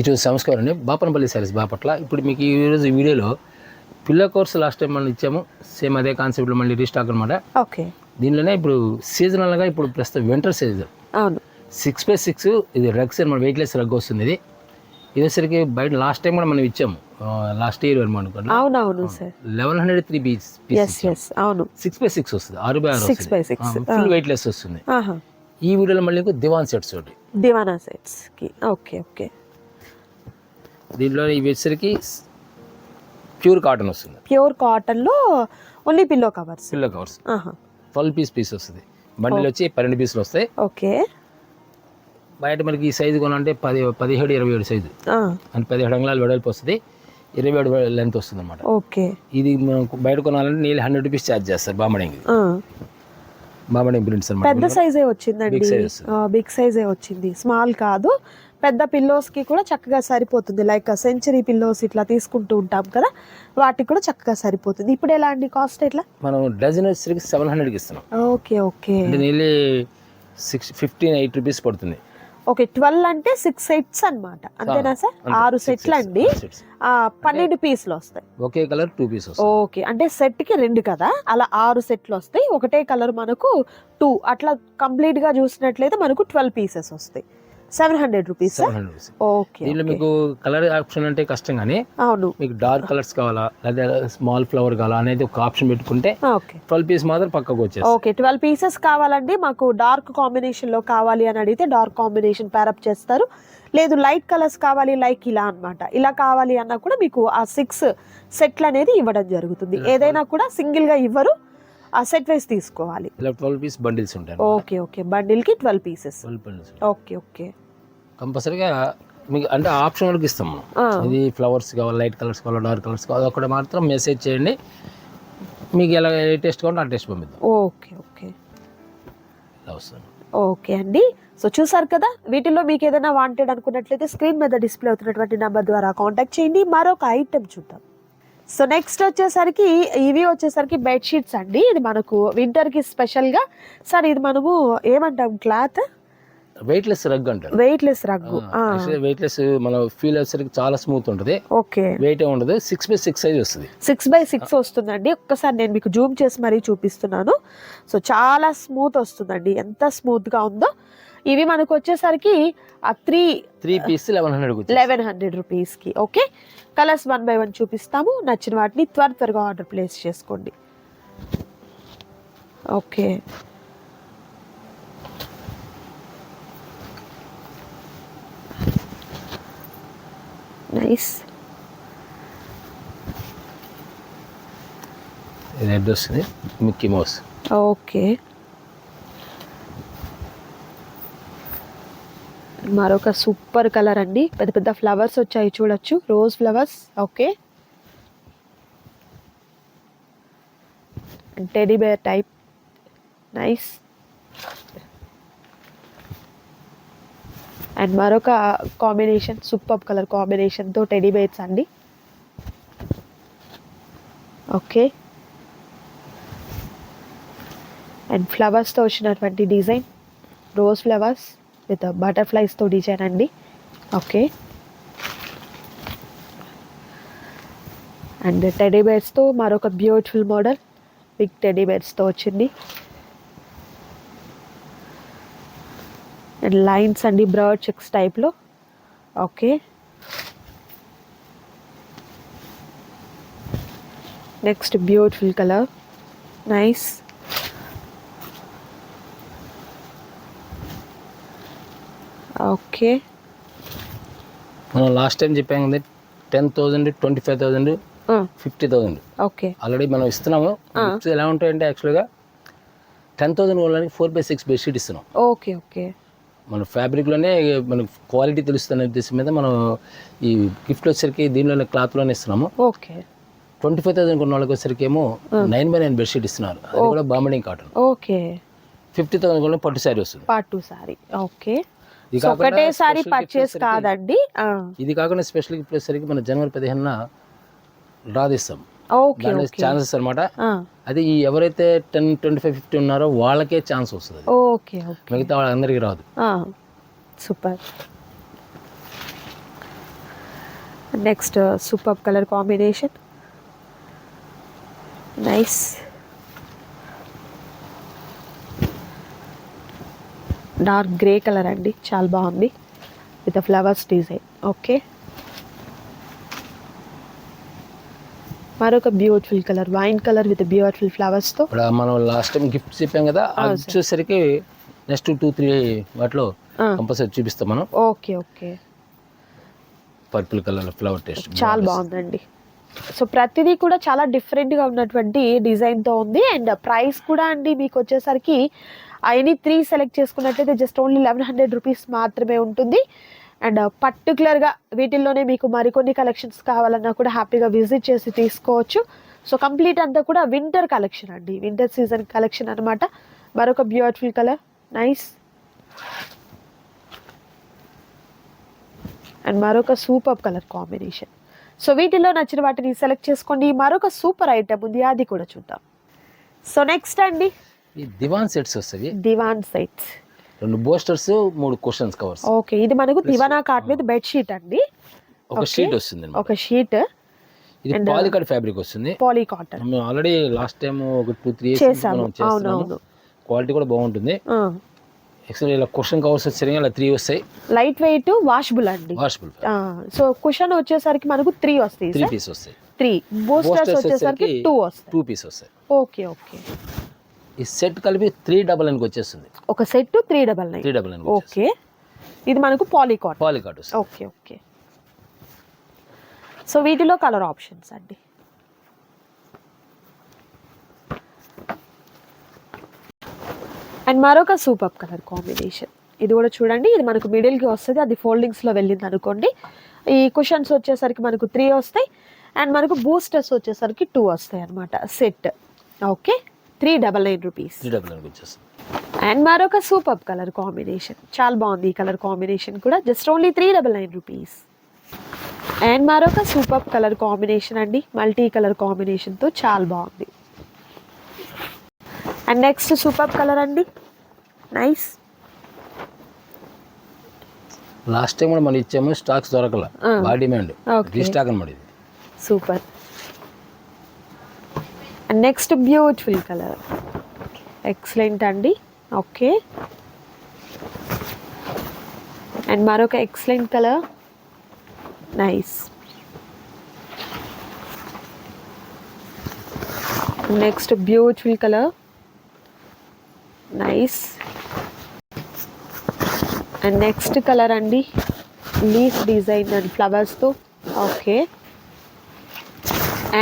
ఇటు సంస్కారం అండి బాపనపల్లి సారీస్ బాపట్ల ఇప్పుడు మీకు ఈరోజు వీడియోలో పిల్ల కోర్స్ లాస్ట్ టైం మనం ఇచ్చాము. సేమ్ అదే కాన్సెప్ట్లో మళ్ళీ రీస్టాక్ అనమాట ఓకే. దీనిలోనే ఇప్పుడు సీజనల్గా ఇప్పుడు ప్రస్తుతం వింటర్ సీజన్ అవును. సిక్స్ బై సిక్స్ ఇది రగ్స్ మన వెయిట్లెస్ రగ్ వస్తుంది ఇది. ఇది వచ్చరికి బయట లాస్ట్ టైం కూడా మనం ఇచ్చాము. లాస్ట్ ఇయర్ వరకు అనుకోండి. అవునవును sir. Eleven hundred three yes అవును. సిక్స్ బై సిక్స్ వస్తుంది ఆరు బై ఆరు Six by six. Full weightless వస్తుంది. ఆహా. ఈ వీడియోలో మళ్ళీ ఇంకో దివాన్ సెట్స్ ఒకటి. Divan sets okay okay. దీంట్లో ఇవి వచ్చరికి ప్యూర్ కాటన్ వస్తుంది. ప్యూర్ కాటన్లో only pillow covers pillow covers twelve piece piece వస్తుంది. బండిలు వచ్చి పన్నెండు పీసులు వస్తాయి. ఓకే. బయట మనకి ఈ సైజు కొనాలంటే పది పదిహేడు ఇరవై ఏడు సైజు ఆ, అంటే పదిహేడు అంగుళాలు వెడల్పు వస్తుంది. ఇరవై ఏడు లెంత్ వస్తుంది అనమాట ఓకే. ఇది బయట కొనాలంటే నీళ్ళు హండ్రెడ్ రూపీస్ ఛార్జ్ చేస్తారు బామడింగ్ ఆ, బామడింగ్ ప్రింట్స్ అనమాట పెద్ద సైజే వచ్చిందండి. బిగ్ సైజే. వచ్చింది. స్మాల్ కాదు. పెద్ద పిల్లోస్కి కూడా చక్కగా సరిపోతుంది. లైక్ సెంచరీ పిల్లోస్ ఇట్లా తీసుకుంటూ ఉంటాం కదా వాటికి కూడా చక్కగా సరిపోతుంది. ఇప్పుడు ఎలా అండి? కాస్ట్ ఎట్లా? మనం డజన్ వచ్చేసరికి సెవెన్ హండ్రెడ్కి ఇస్తున్నాం. Okay okay. అంటే సిక్స్ ఫిఫ్టీన్ ఎయిట్ రూపీస్ పడుతుంది. ఓకే ట్వెల్వ్ అంటే సిక్స్ సెట్స్ అన్నమాట. అంతేనా సార్. ఆరు సెట్లు. అండి పన్నెండు పీసులు వస్తాయి. ఒకే కలర్ టూ పీస్ ఓకే అంటే సెట్కి రెండు కదా? అలా ఆరు సెట్లు వస్తాయి. ఒకటే కలర్ మనకు టూ అట్లా కంప్లీట్గా చూసినట్లయితే మనకు ట్వెల్వ్ పీసెస్ వస్తాయి. Seven hundred rupees seven hundred rupees. Okay దీంట్లో మీకు కలర్ ఆప్షన్ అంటే కష్టం కానీ అవును. మీకు డార్క్ కలర్స్ కావాలా లేదా స్మాల్ ఫ్లవర్ కావాలా అనేది ఒక ఆప్షన్ పెట్టుకుంటే ఓకే. ట్వెల్వ్ పీస్ మాత్రం పక్కకు వచ్చేస్తుంది ఓకే ట్వెల్వ్ పీసెస్ కావాలండి. మాకు డార్క్ కాంబినేషన్లో కావాలి అని అడిగితే డార్క్ కాంబినేషన్ ప్యారప్ చేస్తారు. లేదు లైట్ కలర్స్ కావాలి లైక్ ఇలా అన్నమాట. ఇలా కావాలి అన్నా కూడా మీకు ఆ సిక్స్ సెట్లు అనేది ఇవ్వడం జరుగుతుంది. ఏదైనా కూడా సింగిల్గా ఇవ్వరు. ఆ సెట్ వైస్ తీసుకోవాలి. ఇలా ట్వెల్వ్ పీస్ బండిల్స్ ఉంటాయి ఓకే ఓకే. బండిల్కి ట్వెల్వ్ పీసెస్ ఓకే ఓకే. కంపల్సరీగా మీకు అంటే ఆప్షన్ వరకు ఇస్తాం మనం. ఇది ఫ్లవర్స్ కావాలి లైట్ కలర్స్ కావాలి డార్క్ కలర్స్ కావాలి ఒకటి మాత్రం మెసేజ్ చేయండి. మీకు ఎలా ఏ టెస్ట్ కావాలంటే ఆ టెస్ట్ పంపిద్దాం. Okay okay. ఓకే అండి. సో చూసారు కదా వీటిలో మీకు ఏదైనా వాంటెడ్ అనుకున్నట్లయితే స్క్రీన్ మీద డిస్ప్లే అవుతున్నటువంటి నెంబర్ ద్వారా కాంటాక్ట్ చేయండి. మరొక ఐటెం చూద్దాం. సో నెక్స్ట్ వచ్చేసరికి ఇవి వచ్చేసరికి బెడ్షీట్స్ అండి. ఇది మనకు winter కి స్పెషల్గా. సార్ ఇది మనము ఏమంటాం క్లాత్ వెయిట్లెస్ రగ్ అంటారు. వెయిట్లెస్ రగ్గు వెయిట్లెస్ మన ఫీల్ వచ్చేసరికి చాలా స్మూత్ ఉంటుంది. ఓకే. వెయిట్ ఉండదు. సిక్స్ బై సిక్స్ సైజ్ వస్తుంది. సిక్స్ బై సిక్స్ వస్తుందండి. ఒక్కసారి నేను మీకు జూమ్ చేసి మరీ చూపిస్తున్నాను. సో చాలా స్మూత్ వస్తుందండి. ఎంత స్మూత్గా ఉందో. ఇవి మనకు వచ్చేసరికి ఆ three three piece eleven hundred eleven hundred రూపీస్కి okay? Colours one by one చూపిస్తాము. నచ్చిన వాటిని త్వర త్వరగా ఆర్డర్ ప్లేస్ చేసుకోండి. ఓకే. నైస్ రెడ్ వస్తుంది మిక్కీ మౌస్ ఓకే మరొక సూపర్ కలర్ అండి. పెద్ద పెద్ద ఫ్లవర్స్ వచ్చాయి చూడొచ్చు. Rose flowers okay teddy bear type nice and మరొక కాంబినేషన్ సూపర్ కలర్ కాంబినేషన్తో టెడీ బేర్స్ అండి. ఓకే. అండ్ ఫ్లవర్స్తో వచ్చినటువంటి డిజైన్ రోజ్ ఫ్లవర్స్ విత్ బటర్ఫ్లైస్తో డిజైన్ అండి. ఓకే. అండ్ టెడీ బేర్స్తో మరొక బ్యూటిఫుల్ మోడల్ బిగ్ టెడీ బేర్స్తో వచ్చింది. లైన్స్ అండి బ్రడ్ చెక్స్ టైప్లో okay. Next beautiful colour nice okay. మనం లాస్ట్ టైం చెప్పాం కదా ten thousand twenty five thousand fifty thousand okay. Already మనం ఇస్తున్నాము. ఎలా ఉంటాయంటే యాక్చువల్గా టెన్ థౌసండ్ వాళ్ళకి ఫోర్ బై సిక్స్ బెడ్షీట్ ఇస్తున్నాం. Okay okay. మన ఫ్యాబ్రిక్లోనే మనకు క్వాలిటీ తెలుస్తున్న ఉద్దేశం మీద మనం ఈ గిఫ్ట్ వచ్చేసరికి దీనిలోనే క్లాత్లోనే ఇస్తున్నాము. ఓకే. ట్వంటీ ఫైవ్ థౌసండ్ కొన్న వాళ్ళకి వచ్చేసరికి ఏమో నైన్ బై నైన్ బెడ్షీట్ ఇస్తున్నారు. అది కూడా బాంబడింగ్ కాటన్ ఓకే. ఫిఫ్టీ థౌసండ్ కొన్న పట్టు శారీ వస్తుంది. Part two sorry okay. ఇది సో కాకుండా ఒకటేసారి పర్చేస్ కాదండి. ఇది కాకుండా స్పెషల్ గిఫ్ట్ వచ్చేసరికి మన జనవరి పదిహేనున డ్రా ఛాన్సెస్ అనమాట అది ఈ ఎవరైతే టెన్ ట్వంటీ ఫైవ్ ఫిఫ్టీ ఉన్నారో వాళ్ళకే ఛాన్స్ వస్తుంది. Okay okay. మిగతా వాళ్ళందరికీ రాదు. Super. Next super colour combination. Nice. Dark grey colour అండి. చాలా బాగుంది. With flowers design. ఓకే. మరొక beautiful colour wine colour with beautiful ఫ్లవర్స్తో ఇప్పుడు మనం లాస్ట్ టైం గిఫ్ట్ చెప్పాం కదా అది. వచ్చేసరికి నెక్స్ట్ టూ త్రీ వాటిలో కంపల్సరీ చూపిస్తాం మనం. Okay okay purple colour flower taste చాలా బాగుందండి. సో ప్రతిదీ కూడా చాలా డిఫరెంట్గా ఉన్నటువంటి డిజైన్తో ఉంది. అండ్ ప్రైస్ కూడా అండి మీకు వచ్చేసరికి ఎనీ త్రీ సెలెక్ట్ చేసుకున్నట్లయితే just only eleven hundred rupees మాత్రమే ఉంటుంది. అండ్ పర్టికులర్గా వీటిల్లోనే మీకు మరికొన్ని కలెక్షన్స్ కావాలన్నా కూడా హ్యాపీగా విజిట్ చేసి తీసుకోవచ్చు. సో కంప్లీట్ అంతా కూడా వింటర్ కలెక్షన్ అండి. వింటర్ సీజన్ కలెక్షన్ అన్నమాట. మరొక బ్యూటిఫుల్ కలర్ నైస్ అండ్ మరొక సూపర్ కలర్ కాంబినేషన్ సో వీటిలో నచ్చిన వాటిని సెలెక్ట్ చేసుకోండి. మరొక సూపర్ ఐటమ్ ఉంది. అది కూడా చూద్దాం. సో నెక్స్ట్ అండి. దివాన్ సెట్స్ వస్తాయి. Divan sets. రెండు బోస్టర్స్ మూడు క్వశ్చన్స్ కవర్స్ ఓకే ఇది మనకు దివానా కాట్ మీద బెడ్ షీట్ అండి. ఒక. షీట్ వస్తుంది ఒక షీట్ ఇది పాలికాడ్ ఫ్యాబ్రిక్ వస్తుంది. పాలీ కాటన్ మేము ఆల్రెడీ లాస్ట్ టైం ఒక టూ త్రీ చేసాము. క్వాలిటీ కూడా బాగుంటుంది. యాక్చువల్లీ ఇలా క్వశ్చన్ కవర్స్ వచ్చాయి ఇలా త్రీ వస్తాయి. లైట్ వెయిట్ వాషబుల్ అండి. వాషబుల్ సో కుషన్ వచ్చేసరికి మనకు త్రీ వస్తాయి త్రీ పీస్ వస్తాయి. త్రీ బూస్టర్స్ వచ్చేసరికి వచ్చేసరికి టూ వస్తాయి. టూ పీస్ వస్తాయి. Okay okay. ఈ సెట్ కలిపి త్రీ డబల్ నైన్కి వచ్చేస్తుంది. ఒక set three double nine. Three double nine okay. ఇది మనకు పాలీ కాటన్ పాలికాడ్ వస్తుంది. Okay okay. సో వీటిలో కలర్ ఆప్షన్స్ అండి. అండ్ మరొక సూపర్ కలర్ కాంబినేషన్. ఇది కూడా చూడండి ఇది మనకు మిడిల్కి వస్తుంది. అది ఫోల్డింగ్స్లో వెళ్ళింది అనుకోండి. ఈ కుషన్స్ వచ్చేసరికి మనకు త్రీ వస్తాయి. అండ్ మనకు బూస్టర్స్ వచ్చేసరికి టూ వస్తాయి అనమాట set. Okay. Three double nine rupees three double వచ్చేస్తుంది అండ్ మరొక సూపర్ కలర్ కాంబినేషన్ చాలా బాగుంది ఈ కలర్ కాంబినేషన్ కూడా. Just only three double nine rupees and మరొక సూపర్ కలర్ కాంబినేషన్ అండి. మల్టీ కలర్ కాంబినేషన్తో చాలా బాగుంది. అండ్ నెక్స్ట్ సూపర్ కలర్ అండి. నైస్ లాస్ట్ టైం కూడా మనం ఇచ్చాము. స్టాక్స్ దొరకల. బాగా డిమాండ్. రీస్టాక్ అనమాట ఇది. Super and next beautiful colour excellent అండి. ఓకే అండ్ మరొక excellent colour nice next beautiful colour nice and next colour అండి. లీఫ్ డిజైన్ అండ్ ఫ్లవర్స్తో ఓకే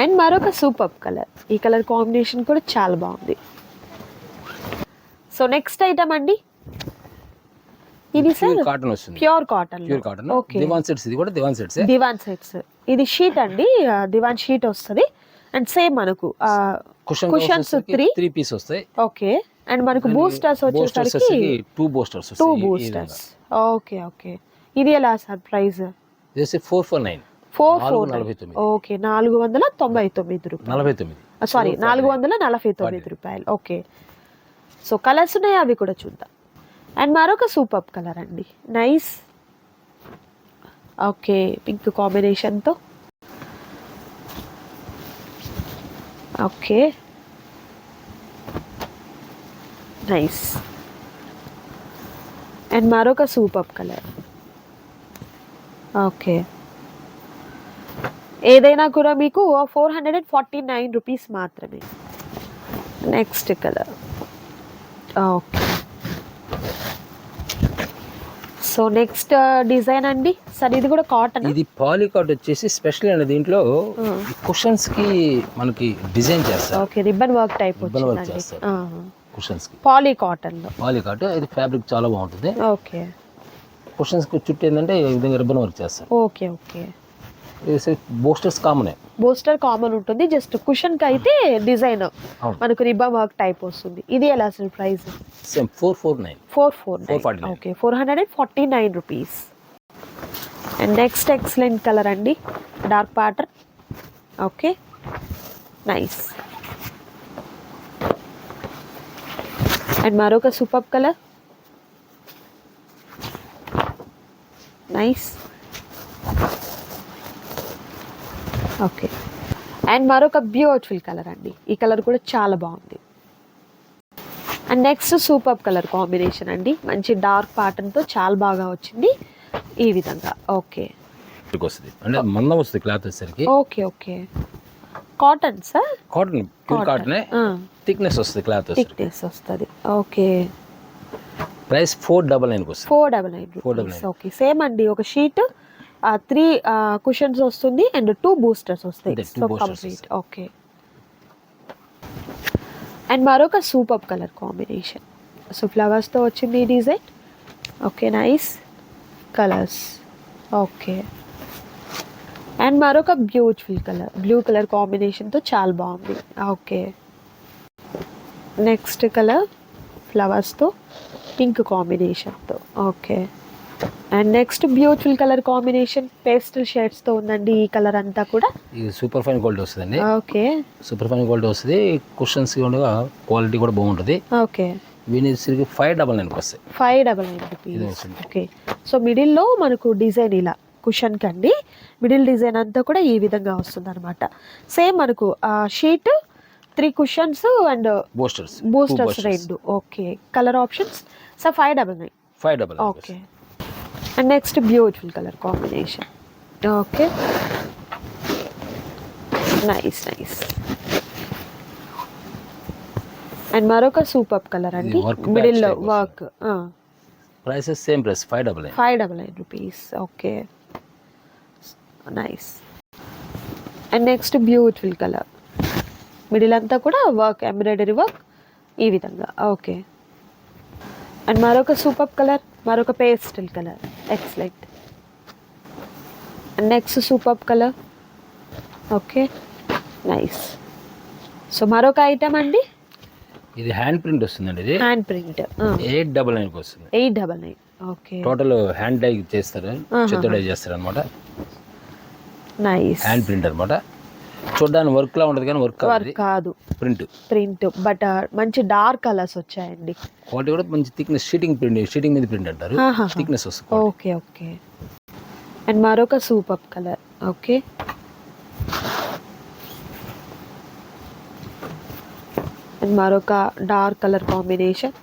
అండ్ మరొక సూపర్ కలర్ ఈ కలర్ కాంబినేషన్ కూడా చాలా బాగుంది. సో నెక్స్ట్ ఐటమ్ అండి? ఇది సార్ కాటన్ వస్తుంది. Pure cotton pure cotton okay divan sets ఇది కూడా దివాన్ సెట్స్ దివాన్ సెట్స్ ఇది షీట్ అండి. దివాన్ షీట్ వస్తుంది. అండ్ సేమ్ మనకు cushion cushions three three piece వస్తాయి. ఓకే అండ్ మనకు బూస్టర్స్ వచ్చేసరికి two boosters two boosters okay okay ఇది ఎలా sir price four four nine four four నలభై తొమ్మిది. ఓకే నాలుగు వందల తొంభై తొమ్మిది రూపాయలు. నలభై తొమ్మిది. సారీ నాలుగు వందల నలభై తొమ్మిది రూపాయలు. ఓకే. సో కలర్స్ ఉన్నాయి? అవి కూడా చూద్దాం. అండ్ మరొక సూపర్ కలర్ అండి. నైస్ ఓకే పింక్ కాంబినేషన్తో ఓకే. నైస్ అండ్ మరొక సూపర్ కలర్. ఓకే. ఏదైనా కూడా మీకు four hundred and forty nine rupees మాత్రమే. Next colour okay so next design అండి? సార్ ఇది కూడా కాటన్ ఇది పాలికాట్ వచ్చేసి స్పెషల్ అండి దీంట్లో కుషన్స్కి మనకి డిజైన్ చేస్తారు. Okay ribbon work type work వచ్చిందండి. చేస్తారు. కుషన్స్కి. పాలీ కాటన్లో పాలికాట్ ఇది ఫ్యాబ్రిక్ చాలా బాగుంటుంది. ఓకే కుషన్స్కి చుట్టూ ఏంటంటే ఈ విధంగా రిబ్బన్ వర్క్ చేస్తారు. ఓకే ఓకే బోస్టర్స్ కామనే. బూస్టర్ కామన్ ఉంటుంది. జస్ట్ కుషన్కి అయితే డిజైన్ మనకు రిబ్బన్ వర్క్ టైప్ వస్తుంది. ఇది ఎలా sir price? Same four four nine. Four four 449. Okay. Four hundred and forty nine rupees. And next excellent colour అండి. Dark pattern okay. Nice. And మరొక super colour. Nice. Okay and మరొక beautiful colour అండి. ఈ colour కూడా చాలా బాగుంది. And next super colour combination అండి. మంచి డార్క్ ప్యాటర్న్తో చాలా బాగా వచ్చింది. ఈ విధంగా. ఓకే వస్తుంది అంటే మందం వస్తుంది క్లాత్ వచ్చేసరికి. Okay okay cotton sir cotton కాటనే thickness వస్తుంది క్లాత్ థిక్నెస్ వస్తుంది. ఓకే ప్రైస్ ఫోర్ డబల్ వస్తుంది. Four double nine double rupees okay same అండి. ఒక షీట్ త్రీ కుషన్స్ వస్తుంది అండ్ టూ బూస్టర్స్ వస్తాయి. సో కంప్లీట్ ఓకే అండ్ మరొక సూపర్ కలర్ కాంబినేషన్ సో ఫ్లవర్స్తో వచ్చింది ఈ design okay nice colours okay and మరొక బ్యూటిఫుల్ కలర్ బ్లూ కలర్ కాంబినేషన్తో చాలా బాగుంది. ఓకే నెక్స్ట్ కలర్ ఫ్లవర్స్తో పింక్ కాంబినేషన్తో okay and next beautiful colour combination pastel షేడ్స్తో ఉందండి ఈ కలర్ అంతా కూడా. ఇది సూపర్ ఫైన్ క్వాలిటీ వస్తుందండి. ఓకే. సూపర్ ఫైన్ క్వాలిటీ వస్తుంది. కుషన్స్ కూడా క్వాలిటీ కూడా బాగుంటుంది. ఓకే. వీనికి ఫైవ్ డబల్ నైన్కి వస్తాయి five double nine. Okay. So మిడిల్లో మనకు డిజైన్ ఇలా కుషన్ కండి మిడిల్ డిజైన్ అంతా కూడా ఈ విధంగా వస్తుంది అనమాట సేమ్ మనకు sheet three cushions and boosters boosters రెండు. Okay. Colour options so five double nine five double okay. And next beautiful colour combination okay nice nice and మరొక సూపర్ కలర్ అండి. మిడిల్లో work prices same price five double nine five double nine rupees okay nice and next beautiful colour middle అంతా కూడా work embroidery work ఈ విధంగా. Okay and మరొక super colour మరొక pastel colour excellent and next super colour okay nice so మరొక item అండి? ఇది hand print వస్తుందండి ఇది. హ్యాండ్ ప్రింట్ ఎయిట్ డబల్ నైన్కి వస్తుంది. Eight double nine okay total hand dye చేస్తారు చేస్తారు అనమాట నైస్ హ్యాండ్ ప్రింట్ అనమాట చూడడానికి వర్క్ లా ఉంటుంది కానీ వర్క్ వర్క్ కాదు. ప్రింట్ ప్రింట్ బట్ మంచి డార్క్ కలర్స్ వచ్చాయండి. క్వాలిటీ కూడా మంచి థిక్నెస్ షీటింగ్ ప్రింట్ షీటింగ్ మీద ప్రింట్ అంటారు. థిక్నెస్ వస్తుంది ఓకే ఓకే అండ్ మరొక సూపర్ కలర్ ఓకే అండ్ మరొక dark colour combination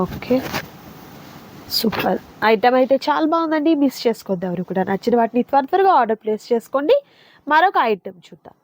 okay super. Item అయితే చాలా బాగుందండి. మిస్ చేసుకోద్దు ఎవరు కూడా. నచ్చిన వాటిని త్వర త్వరగా ఆర్డర్ ప్లేస్ చేసుకోండి. మరొక ఐటమ్ చూద్దాం.